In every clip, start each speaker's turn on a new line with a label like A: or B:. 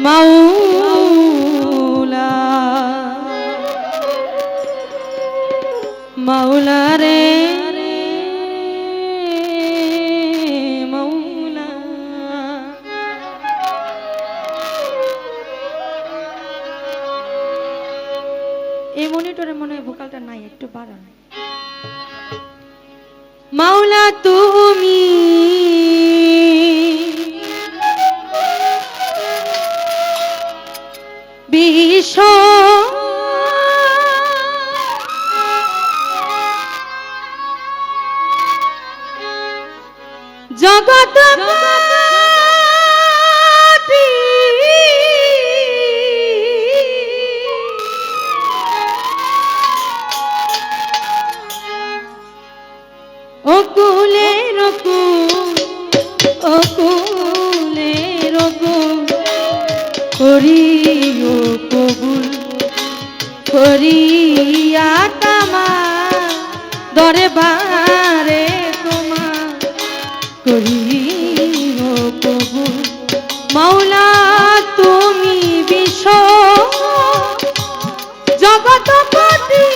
A: মৌলা মৌলা রে মৌলা এই মনিটরে মনে হয় ভোকালটা নাই একটু বাড়ান। মাওলা তুমি কিশোর দরবারে তোমার করিব কবু মৌলা তুমি বিষ জগৎপতি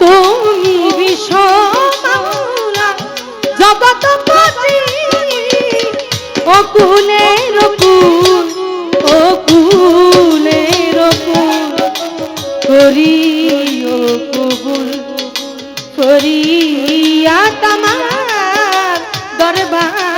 A: তুমি বিষ দরবার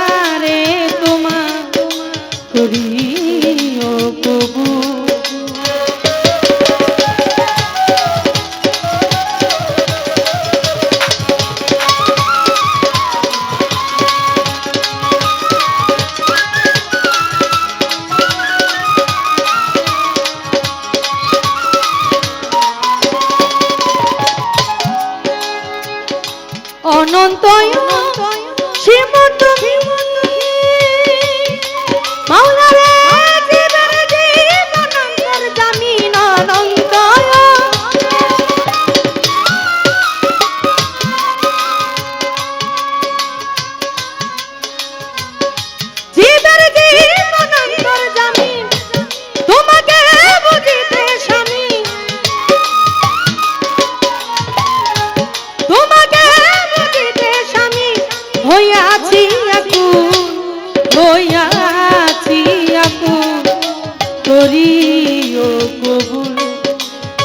A: করিও কবুল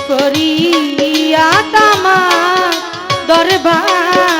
A: করিয়া তামা দরবার।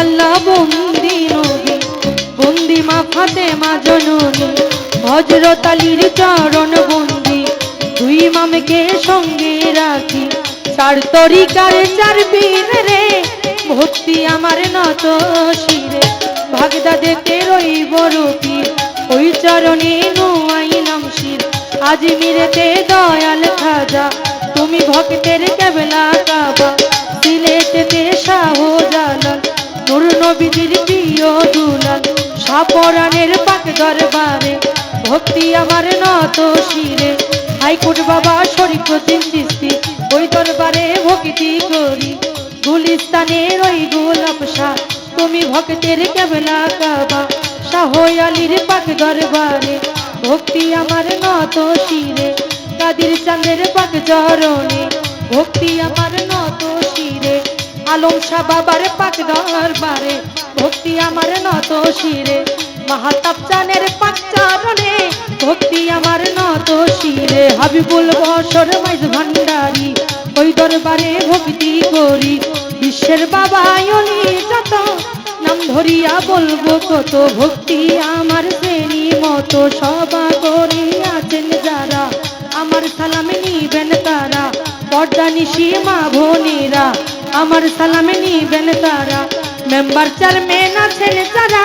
A: আল্লাহ বন্দি নবী, বন্দি মা ফাতে মা জননী হজরত চরণ বন্দি, দুই মামকে সঙ্গে রাখি, চার তরিকার চার বিন রে, ভক্তি আমার নত শিরে ভাগদা দেখে রইব রুপির ওই চরণে নোয়াই নাম শির, আজ মিরেতে দয়াল খাজা, তুমি ভক্তের কেবলা কাবা নবীজির প্রিয় দুলাল, সাপরানের পাক দরবারে ভক্তি আমার নত শিরে। হাইকোর্ট বাবা শরীফ চিস্তি ওই দরবারে ভক্তি করি। গুলিস্তানের ওই গোলাপ শাহ তুমি ভক্তের কেবলা কাবা। শাহ আলীর পাক দরবারে ভক্তি আমার নত শিরে। কাদির চাঁদের পাক চরণে ভক্তি আমার নত শিরে। আলম শাহ বাবার পাক দরবারে, ভক্তি আমার নত শিরে। মাহাতাব চানের পাক চরণে, ভক্তি আমার নত শিরে। হাবিবুল বসর মাইজ ভান্ডারি, ওই দরবারে ভক্তি করি। বিশ্বের বাবা অলি যত, নাম ধরিয়া বলব কত ভক্তি আমার শ্রেণি মতো সবা করে আছেন যারা। আমার সালামে নিবেন তারা, পর্দা নিশি মা বোনেরা। আমার সালামে নিবেন তারা। মেম্বার চেয়ারম্যান আছেন যারা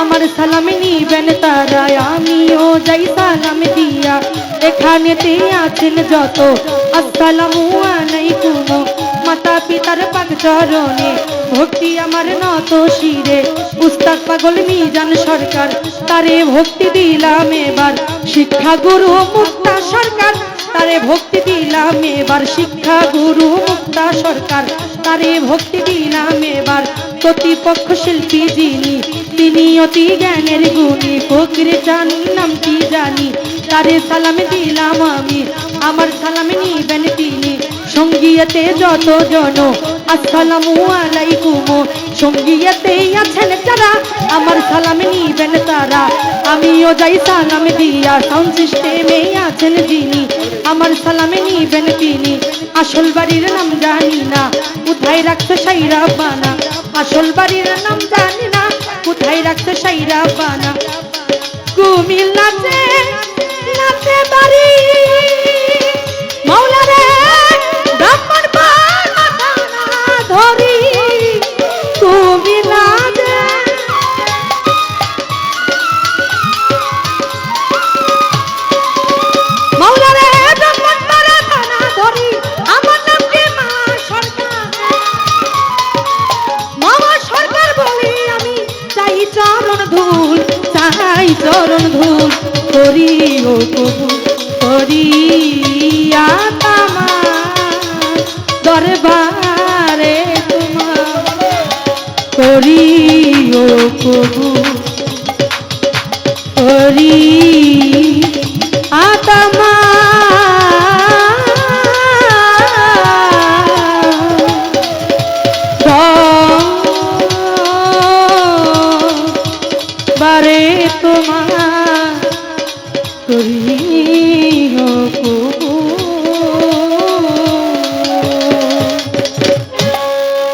A: আমার সালামে নিবেন তারা। আমিও যাই সালাম দিয়া। এখানেতে আছেন যত। আসসালামু আলাইকুম। মাতা পিতার পাক চরণে। ভক্তি আমার নত শিরে। উস্তাদ পাগল মিজান সরকার। তারে ভক্তি দিলাম এবার। শিক্ষা গুরু মুক্তা সরকার। তারে ভক্তি দিলাম এবার। শিক্ষা গুরু মুক্তা সরকার। তারে ভক্তি দিলাম এবার। প্রতিপক্ষ শিল্পী যিনি, তিনি অতি জ্ঞানের গুণী। ফকিরে চান নামটি জানি? তারে সালাম দিলাম আমি, আমার সালাম নিবেন তিনি। সঙ্গীয়তে যত জন, আসসালামু আলাইকুম। সঙ্গীয়তে আছেন যারা, আমার সালাম নিবেন তারা। আমিও যাই সালাম দিয়া, সাউন্ড সিস্টেমে আছেন যিনি, আমার সালামে নিবেন তিনি। আসল বাড়ির নাম জানি না কোথায় রাখছে সাইরা বানা? আসল বাড়ির নাম জানি না। কোথায় রাখছে সাইরা বানা?